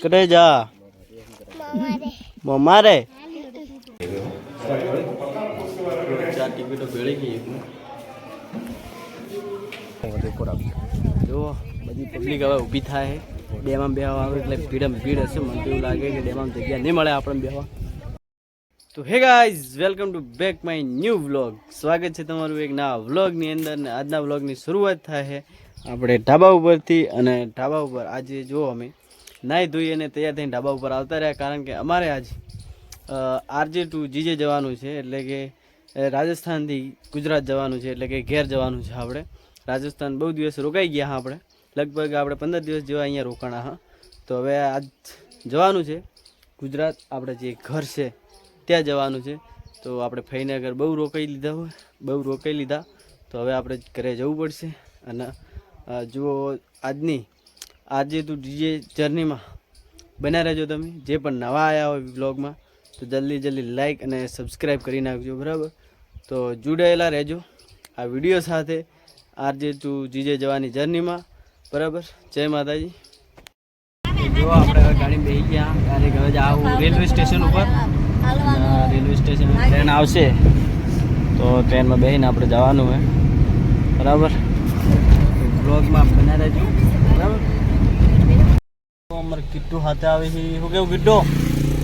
કટે જા. ગઈ જો બધી પબ્લિક હવે ઊભી થાય. ડેમાં બેહવા આવે એટલે ભીડમ ભીડ હશે, મને એવું લાગે કે ડેમાં જગ્યા નહીં મળે આપણને બેહવા. તો hey guys welcome to back my new vlog સ્વાગત છે તમારું એક નવા વ્લોગની અંદર ને આજના વ્લોગની શરૂઆત થાય આપણે ઢાબા ઉપરથી અને ઢાબા ઉપર આજે જો અમે નાહી ધોઈ અને તૈયાર થઈને ઢાબા ઉપર આવતા રહ્યા, કારણ કે અમારે આજ આરજે ટુ જીજે જવાનું છે, એટલે કે રાજસ્થાનથી ગુજરાત જવાનું છે, એટલે કે ઘેર જવાનું છે આપણે. રાજસ્થાન બહુ દિવસ રોકાઈ ગયા હા આપણે. લગભગ આપણે પંદર દિવસ જેવા અહીંયા રોકાણા હા. તો હવે આજ જવાનું છે. ગુજરાત આપણે જે ઘર છે, ત્યાં જવાનું છે. તો આપણે ફઈને ઘર બહુ રોકાઈ લીધા હોય, બહુ રોકાઈ લીધા. તો હવે આપણે ઘરે જવું પડશે અને જુઓ, આજની, આજે તું ડીજે જર્નીમાં બન્યા રહેજો તમે. જે પણ નવા આવ્યા હોય બ્લોગમાં તો જલ્દી જલ્દી લાઈક અને સબસ્ક્રાઈબ કરી નાખજો, બરાબર? તો જોડાયેલા રહેજો. આ વીડિયો સાથે આજે તું જીજે જવાની જર્નીમાં બરાબર? જય માતાજી. જો આપણે હવે ગાડી બેસી ગયા. ડાયરેક્ટ હવે આવું રેલવે સ્ટેશન ઉપર. રેલવે સ્ટેશન ટ્રેન આવશે. તો ટ્રેનમાં બેસીને આપણે જવાનું હોય બરાબર? બ્લોગમાં બના રહેજો. બરાબર? અમારે કિટ્ટુ હાથે આવે છે. શું કેવું કિટ્ટુ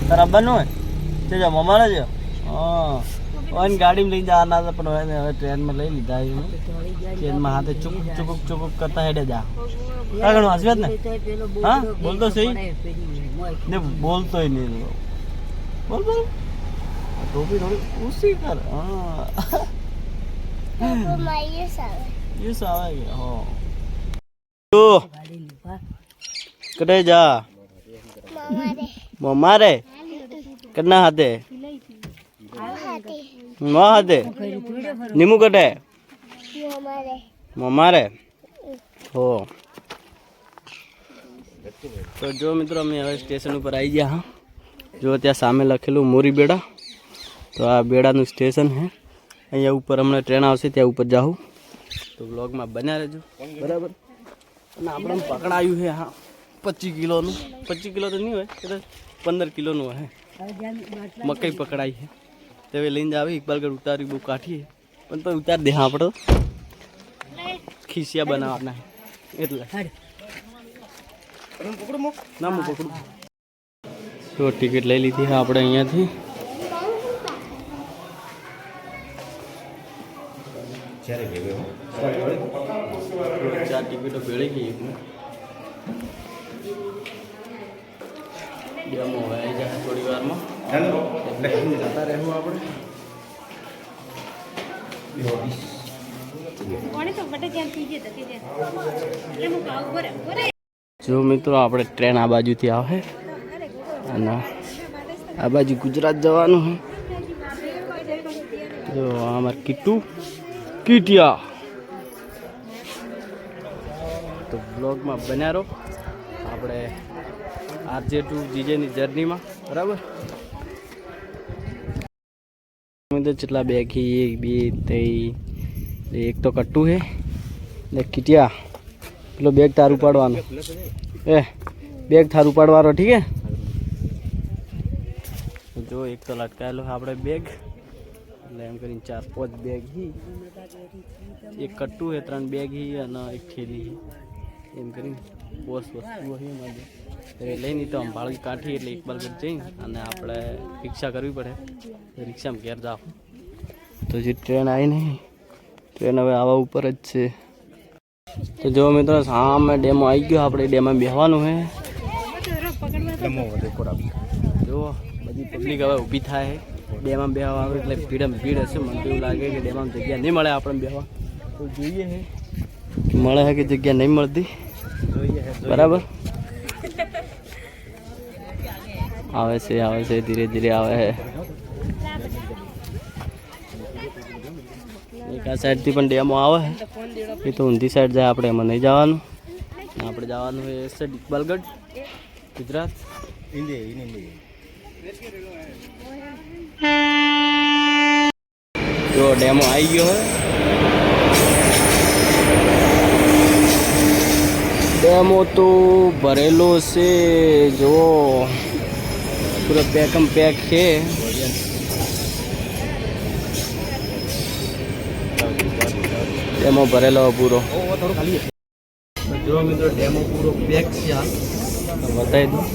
તારા બનવું હોય? તે જા મમાને છે? હા. ઓન ગાડીમાં લઈ જવાના હતા પણ હવે ટ્રેનમાં લઈ લીધા ટ્રેનમાં હાથે ચુકુક ચુકુક ચુકુક કરતા હેડે જા. વાંચવ્યા જ ને? હા? બોલતો સહી ને બોલતોય નહીં. બોલ બોલ ટોપી થોડી ઊંચી કર. હા. યુસ આવે. કે હો. તો? કટે જા? મમારે? કના હાથે? મ હાથે? નિમુ કટે મમારે? હો. તો જો મિત્રો, અમે હવે સ્ટેશન ઉપર આવી ગયા, હા. જો ત્યાં સામે લખેલું મોરી બેડા. તો આ બેડાનું સ્ટેશન છે અહીંયા ઉપર હમણાં ટ્રેન આવશે, ત્યાં ઉપર જાઉં તો બ્લોગમાં બન્યા રહેજો. બરાબર? અને આપણે પકડાયું છે, હા. પચીસ કિલોનું. પચીસ કિલો તો નહીં હોય એટલે પંદર કિલોનું હોય મકઈ પકડાઈ છે. તો હવે લઈને આવી ઇકબાલગઢ ઉતારી બહુ કાઠી પણ તો ઉતાર દે આપણો ખીસિયા બનાવવાના એટલે. ના હું પકડું તો ટિકિટ લઈ લીધી આપણે અહીંયાથી. ચાર ટિકિટો ભેળી ગઈ ડેમો આવી જાય થોડી વારમાં. જતા રહેવું આપણે. હું જો મિત્રો આપણે ટ્રેન આ બાજુથી આવે. અને આ બાજુ ગુજરાત જવાનું છે. જો અમારે કીટુ. કીટિયા તો બ્લોગમાં બન્યા રહો. આપણે આરજે ટુ જીજેની જર્નીમાં, બરાબર? અમે તો કેટલા બેગ એક બે ત્રણ એક તો કટ્ટું છે ને કીટિયા. પેલો બેગ તારું પાડવાનો એ બેગ થારું પાડવાનો ઠીક હે? જો, એક તો લટકાયેલો આપણે બેગ એટલે એમ કરીને ચાર, પાંચ બેગ હી. એક કટ્ટું છે ત્રણ બેગ હી, અને એક થેલી હી. એમ કરીને બોસ વસ્તુ હી એમાં એ લઈને તો આમ ભાડું કાઢીએ એટલે એક ગઢ જઈ અને આપણે રિક્ષા કરવી પડે. રિક્ષામાં ઘેર જાઓ. તો જે ટ્રેન આવી નહીં ટ્રેન હવે આવા ઉપર જ છે. તો જો મિત્રો સામે ડેમો આવી ગયો આપણે ડેમમાં બેહવાનું છે જો બધી પબ્લિક હવે ઊભી થાય છે બેહવા આવે એટલે ભીડમ ભીડ હશે મને એવું લાગે કે ડેમાં જગ્યા નહીં મળે આપણને બેહવા. તો જોઈએ કે મળે છે કે જગ્યા નહીં મળતી? બરાબર? આવે છે આવે છે, ધીરે ધીરે આવે છે આ સાઈડથી પણ ડેમો આવે છે એ તો ઊંધી સાઈડ જાય, આપણે એમાં નહીં જવાનું. આપણે જવાનું હોય એ સાઈડ ઇકબાલગઢ ગુજરાત. જો ડેમો આવી ગયો હોય ડેમો તો ભરેલો છે. જુઓ. પૂરો પેકમ પેક છે. ડેમો ભરેલો પૂરો. જો મિત્રો ડેમો પૂરો પેક છે આ. બતાવી દઉં.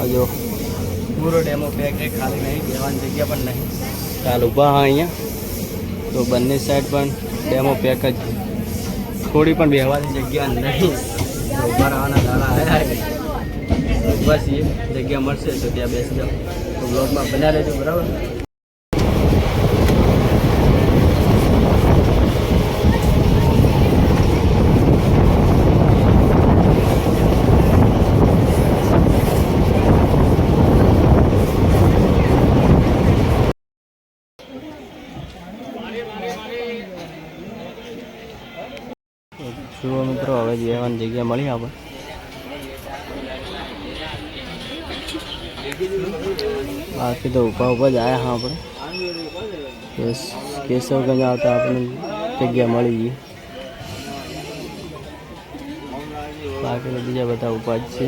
હજો પૂરો ડેમો પેક છે ખાલી નહીં બેવાની જગ્યા પણ નહીં. ચાલ ઊભા હા અહીંયા. તો બંને સાઈડ પણ ડેમો પેક જ છે. થોડી પણ બેહવાની જગ્યા નહીં. ઊભા રહેવાના દાડા આવ્યા બસ છીએ જગ્યા મળશે, તો ત્યાં બેસી જાઓ. તો બ્લોગમાં બના રહેજો, બરાબર? જુઓ મિત્રો હવે બેહવાની જગ્યા મળી આપણે બાકી તો ઊભા ઊભા જ આવ્યા હા આપણે બસ કેશવગંજ આવતા આપણને જગ્યા મળી ગઈ બાકી તો બીજા બધા ઊભા જ છે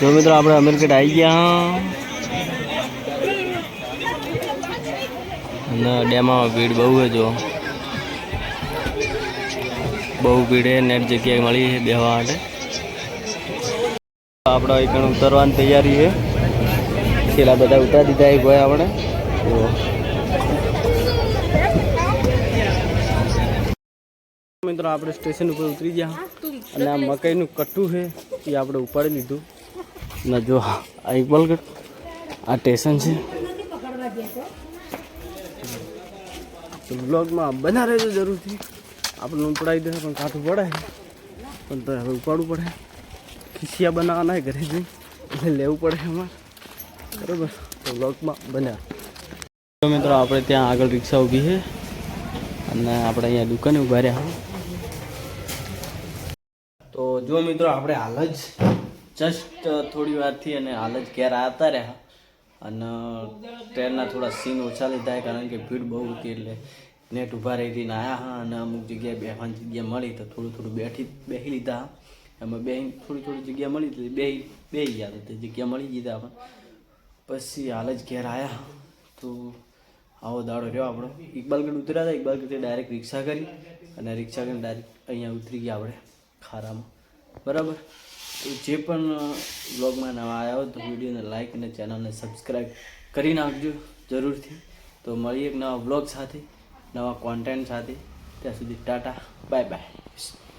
જો મિત્રો આપણે અમેરિકેટ આવી ગયા અને ડેમમાં ભીડ બહુ જ. બહુ ભીડ નેટ જગ્યાએ મળી છે બેહવા માટે. આપણે એક ઉતરવાની તૈયારી છે. છેલ્લા બધા ઉતારી દીધા એ ભાઈ આપણે. મિત્રો આપણે સ્ટેશન ઉપર ઉતરી ગયા. અને આ મકાઈનું કટ્ટું છે, એ આપણે ઉપાડી લીધું. ને, જો, આ ઇકબાલગઢ, આ સ્ટેશન છે. બ્લોગમાં બના રહેજો જરૂરથી. આપણે ઉપડાવી દે પણ કાઠું પડે પણ તો હવે ઉપાડવું પડે. ખીસિયા બનાવવાના ઘરે જઈ એટલે લેવું પડે અમારે. બરાબર? તો બ્લોગમાં બન્યા. મિત્રો, આપણે ત્યાં આગળ રિક્ષા ઊભી છે. અને આપણે અહીંયા દુકાને ઊભા રહ્યા. તો જો મિત્રો, આપણે હાલ જ જસ્ટ થોડી વારથી અને હાલ જ ઘેર આવતા રહ્યા. અને ટ્રેનના થોડા સીન ઓછા લીધા કારણ કે ભીડ બહુ હતી એટલે નેટ ઊભા રહી રહીને આવ્યા હા અને અમુક જગ્યાએ બેસવાની જગ્યા મળી તો થોડું થોડું બેઠી બેસી લીધા. એમાં બે થોડી થોડી જગ્યા મળી હતી બે બે ગયા હતા તે જગ્યા મળી ગઈ પણ. પછી હાલ જ ઘેર આવ્યા તો આવો દાડો રહ્યો આપણો. ઇકબાલગઢ ઉતર્યા હતા ઇકબાલગઢથી ડાયરેક્ટ રિક્ષા કરી અને રિક્ષા કરીને ડાયરેક્ટ અહીંયા ઉતરી ગયા આપણે ખારામાં. બરાબર? જે પણ બ્લોગમાં નવા આવ્યા હોય તો વિડીયોને લાઈક અને ચેનલને સબસ્ક્રાઈબ કરી નાખજો જરૂરથી. તો મળીએ એક નવા બ્લોગ સાથે, નવા કોન્ટેન્ટ સાથે. ત્યાં સુધી ટાટા બાય બાય